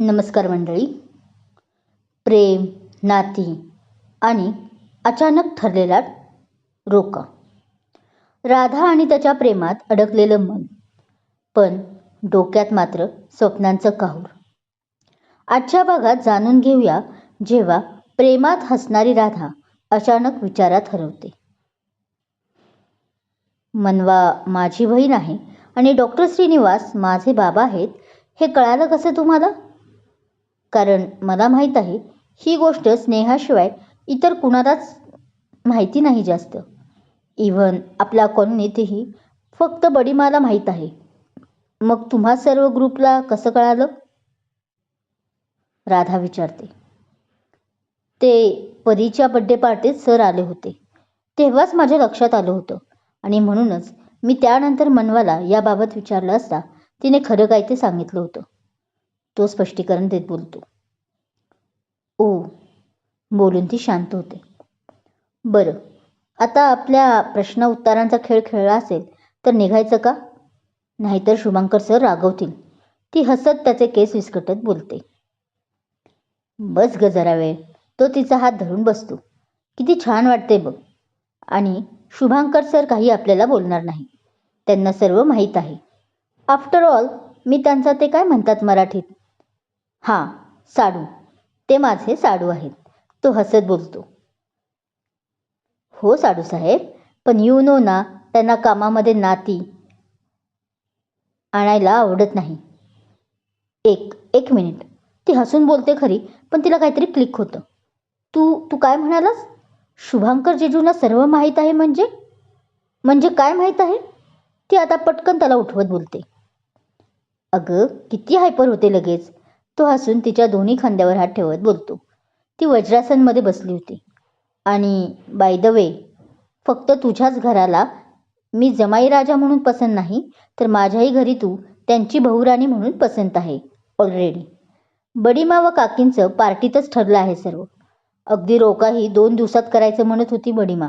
नमस्कार मंडळी. प्रेम नाती आणि अचानक ठरलेला रोका. राधा आणि त्याच्या प्रेमात अडकलेलं मन पण डोक्यात मात्र स्वप्नांचं काहूर. आजच्या भागात जाणून घेऊया जेव्हा प्रेमात हसणारी राधा अचानक विचारात हरवते. मनवा माझी बहीण आहे आणि डॉक्टर श्रीनिवास माझे बाबा आहेत हे कळालं कसं तुम्हाला? कारण मला माहीत आहे ही गोष्ट स्नेहाशिवाय इतर कुणालाच माहिती नाही जास्त. इव्हन आपल्या कॉलनीतही फक्त बडीमाला माहीत आहे. मग तुम्हा सर्व ग्रुपला कसं कळालं? राधा विचारते. ते परीच्या बड्डे पार्टीत सर आले होते. तेव्हाच माझ्या लक्षात आलं होतं. आणि म्हणूनच मी त्यानंतर मनवाला याबाबत विचारलं असता तिने खरं काय ते सांगितलं होतं. तो स्पष्टीकरण देत बोलतो. ओ बोलून ती शांत होते. बरं आता आपल्या प्रश्न उत्तरांचा खेळ खेळला असेल तर निघायचं का? नाहीतर शुभांकर सर रागवतील. ती हसत त्याचे केस विस्कटत बोलते. बस ग जरा वेळ. तो तिचा हात धरून बसतो. किती छान वाटते बघ. आणि शुभांकर सर काही आपल्याला बोलणार नाही. त्यांना सर्व माहीत आहे. आफ्टर ऑल मी त्यांचा ते काय म्हणतात मराठीत? हां साडू. ते माझे साडू आहेत. तो हसत बोलतो. हो साडू साहेब. पण यू नो ना त्यांना कामामध्ये नाती आणायला आवडत नाही. एक एक मिनिट. ती हसून बोलते खरी पण तिला काहीतरी क्लिक होतं. तू तू काय म्हणालास? शुभांकर जेजूंना सर्व माहीत आहे म्हणजे? म्हणजे काय माहीत आहे? ती आता पटकन त्याला उठवत बोलते. अगं किती हायपर होते लगेच. तो हसून तिच्या दोन्ही खांद्यावर हात ठेवत बोलतो. ती वज्रासनमध्ये बसली होती. आणि बाय द वे फक्त तुझ्याच घराला मी जमाई राजा म्हणून पसंत नाही तर माझ्याही घरी तू त्यांची बहुराणी म्हणून पसंत आहे ऑलरेडी बडीमा व काकींचं पार्टीतच ठरलं आहे सर्व. अगदी रोकाही दोन दिवसात करायचं म्हणत होती बडीमा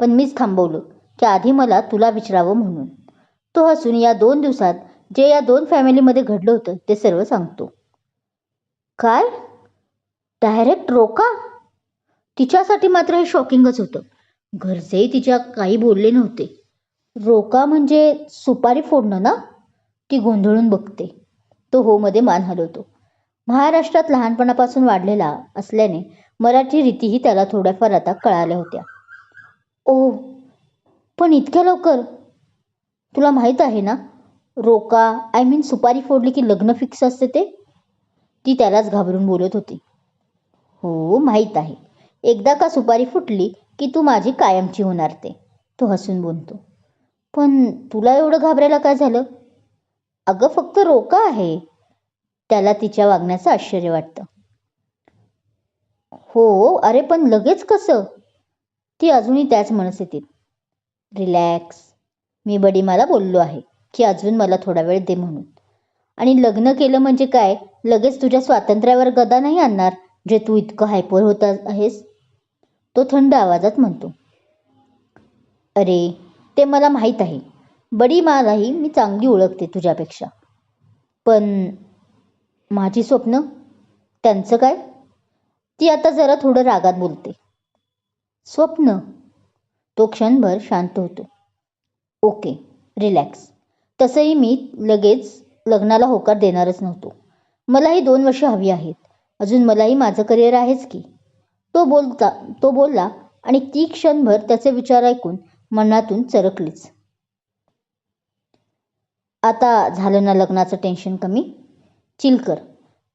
पण मीच थांबवलं की आधी मला तुला विचारावं म्हणून. तो हसून या दोन दिवसात जे या दोन फॅमिलीमध्ये घडलं होतं ते सर्व सांगतो. काय? डायरेक्ट रोका? तिच्यासाठी मात्र हे शॉकिंगच होतं. घरचेही तिच्या काही बोलले नव्हते. रोका म्हणजे सुपारी फोडणं ना? ती गोंधळून बघते. तो होमध्ये मान हलवतो. महाराष्ट्रात लहानपणापासून वाढलेला असल्याने मराठी रीतीही त्याला थोड्याफार आता कळाल्या होत्या. ओ पण इतक्या लवकर? तुला माहीत आहे ना? रोका आय मीन सुपारी फोडली की लग्न फिक्स असते ते? ती त्यालाच घाबरून बोलत होती. हो माहीत आहे. एकदा का सुपारी फुटली की तू माझी कायमची होणार ते तो हसून बोलतो. पण तुला एवढं घाबरायला काय झालं? अगं फक्त रोका आहे. त्याला तिच्या वागण्याचं आश्चर्य वाटतं. हो अरे पण लगेच कसं? ती अजूनही त्याच मनस्थितीत. रिलॅक्स. मी बडी मला बोललो आहे की अजून मला थोडा वेळ दे म्हणून. आणि लग्न केलं म्हणजे काय? लगेच तुझ्या स्वातंत्र्यावर गदा नाही आणणार जे तू इतकं हायपर होत आहेस? तो थंड आवाजात म्हणतो. अरे ते मला माहीत आहे. बडी मलाही मी चांगली ओळखते तुझ्यापेक्षा. पण माझी स्वप्न? त्यांचं काय? ती आता जरा थोडं रागात बोलते. स्वप्न? तो क्षणभर शांत होतो. Okay relax. तसंही मी लगेच लग्नाला होकार देणारच नव्हतो. मलाही दोन वर्ष हवी आहेत. अजून मलाही माझं करिअर आहेच की. तो बोलता तो बोलला आणि ती क्षणभर त्याचे विचार ऐकून मनातून चरकलीच. आता झालं ना लग्नाचं टेन्शन कमी? चिलकर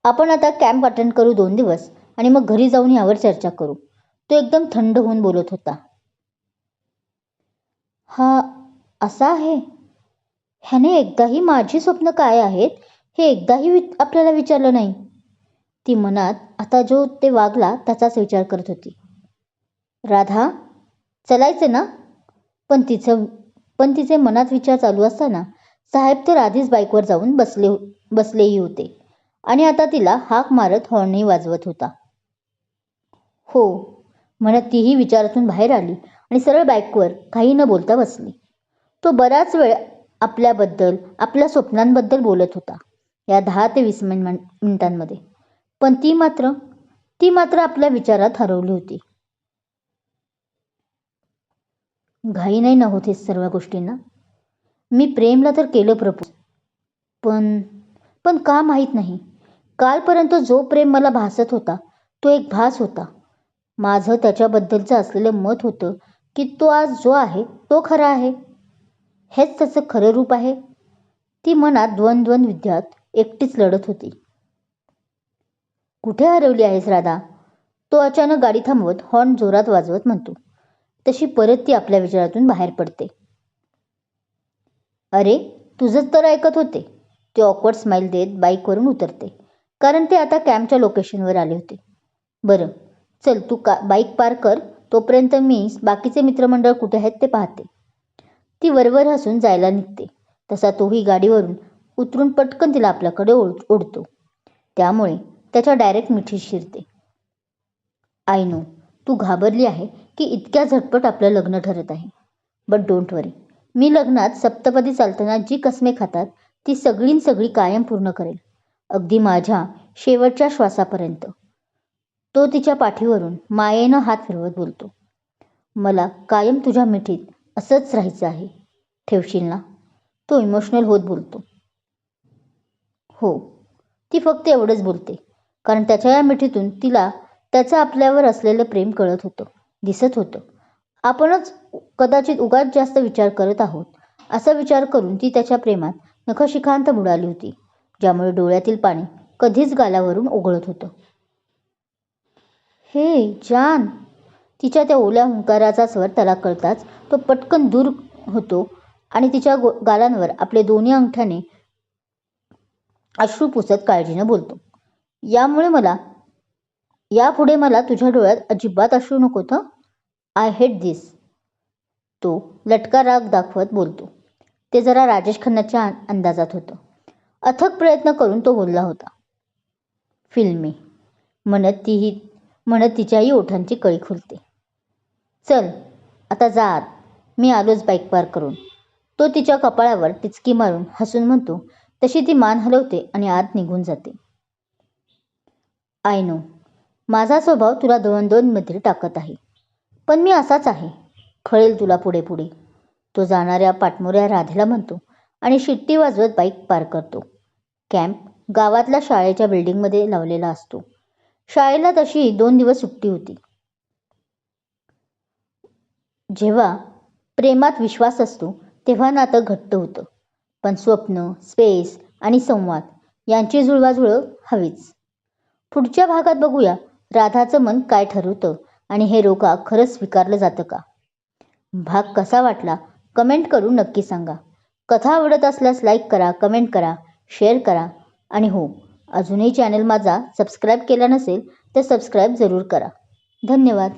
आपण आता कॅम्प अटेंड करू दोन दिवस आणि मग घरी जाऊन यावर चर्चा करू. तो एकदम थंड होऊन बोलत होता. हा असा आहे. ह्याने एकदाही माझी स्वप्न काय आहेत हे एकदाही वि आपल्याला विचारलं नाही. ती मनात आता जो ते वागला त्याचाच विचार करत होती. राधा चलायचे ना? पण तिचं पण तिचे मनात विचार चालू असताना साहेब तर आधीच बाईकवर जाऊन बसले हो-, बसलेही होते. आणि आता तिला हाक मारत हॉर्नही वाजवत होता. हो म्हणत तीही विचारातून बाहेर आली आणि सरळ बाईकवर काही न बोलता बसली. तो बराच वेळ आपल्याबद्दल आपल्या स्वप्नांबद्दल बोलत होता. या दहा ते वीस मिन मिनिटांमध्ये. पण ती मात्र ती मात्र आपल्या विचारात हरवली होती. घाई नाही ना होते सर्व गोष्टींना? मी प्रेमला तर केलं प्रपोज पण पण का माहीत नाही. कालपर्यंत जो प्रेम मला भासत होता तो एक भास होता. माझं त्याच्याबद्दलचं असलेलं मत होतं की तो आज जो आहे तो खरा आहे. हेच त्याचं खरं रूप आहे. ती मनात द्वंद्वन विद्यात एकटीच लढत होती. कुठे हरवली आहेस राधा? तो अचानक गाडी थांबवत हॉर्न जोरात वाजवत म्हणतो. तशी परत ती आपल्या विचारातून बाहेर पडते. अरे तुझंच तर ऐकत होते. ते ऑकवर्ड स्माईल देत बाईकवरून उतरते कारण ते आता कॅम्पच्या लोकेशनवर आले होते. बरं चल तू का बाईक पार कर तोपर्यंत मी बाकीचे मित्रमंडळ कुठे आहेत ते पाहते. ती वरवर हसून जायला निघते. तसा तोही गाडीवरून उतरून पटकन तिला आपल्याकडे ओढ ओढतो. त्यामुळे त्याच्या डायरेक्ट मिठी शिरते. आय नो तू घाबरली आहे की इतक्या झटपट आपलं लग्न ठरत आहे? बट डोंट वरी मी लग्नात सप्तपदी चालताना जी कसमे खातात ती सगळीन सगळी कायम पूर्ण करेल. अगदी माझ्या शेवटच्या श्वासापर्यंत. तो तिच्या पाठीवरून मायेनं हात फिरवत बोलतो. मला कायम तुझ्या मिठीत असंच राहायचं आहे. ठेवशील ना? तो इमोशनल होत बोलतो. हो ती फक्त एवढंच बोलते. कारण त्याच्या या मिठीतून तिला त्याचं आपल्यावर असलेलं प्रेम कळत होतं दिसत होतं. आपणच कदाचित उगाच जास्त विचार करत आहोत असा विचार करून ती त्याच्या प्रेमात नखशिखांत बुडाली होती ज्यामुळे डोळ्यातील पाणी कधीच गालावरून ओघळत होतं. हे जान! तिच्या त्या ओल्या हुंकाराचा स्वर त्याला कळताच तो पटकन दूर होतो आणि तिच्या गो गालांवर आपले दोन्ही अंगठ्याने अश्रू पुसत काळजीनं बोलतो. यामुळे मला यापुढे मला तुझ्या डोळ्यात अजिबात अश्रू नकोत आय हेट दिस तो लटका राग दाखवत बोलतो. ते जरा राजेश खन्नाच्या अंदाजात होतं. अथक प्रयत्न करून तो बोलला होता. फिल्मी म्हणत तीही म्हणत तिच्याही ओठांची कळी खुलते. चल आता जा आत. मी आलोच बाईक पार करून. तो तिच्या कपाळावर टिचकी मारून हसून म्हणतो तशी ती मान हलवते आणि आत निघून जाते. आय नो माझा स्वभाव तुला दोन दोन मध्ये टाकत आहे. पण मी असाच आहे. खळेल तुला पुढे पुढे तो जाणाऱ्या पाटमोऱ्या राधेला म्हणतो आणि शिट्टी वाजवत बाईक पार करतो. कॅम्प गावातल्या शाळेच्या बिल्डिंगमध्ये लावलेला असतो. शाळेला तशी दोन दिवस सुट्टी होती. जेव्हा प्रेमात विश्वास असतो तेव्हा नातं घट्ट होतं. पण स्वप्न स्पेस आणि संवाद यांची जुळवाजुळव हवीच. पुढच्या भागात बघूया राधाचं मन काय ठरवतं आणि हे रोका खरंच स्वीकारलं जातं का? भाग कसा वाटला? कमेंट करून नक्की सांगा. कथा आवडत असल्यास लाईक करा कमेंट करा शेअर करा. आणि हो अजूनही चॅनल माझा सबस्क्राईब केला नसेल तर सबस्क्राईब जरूर करा. धन्यवाद.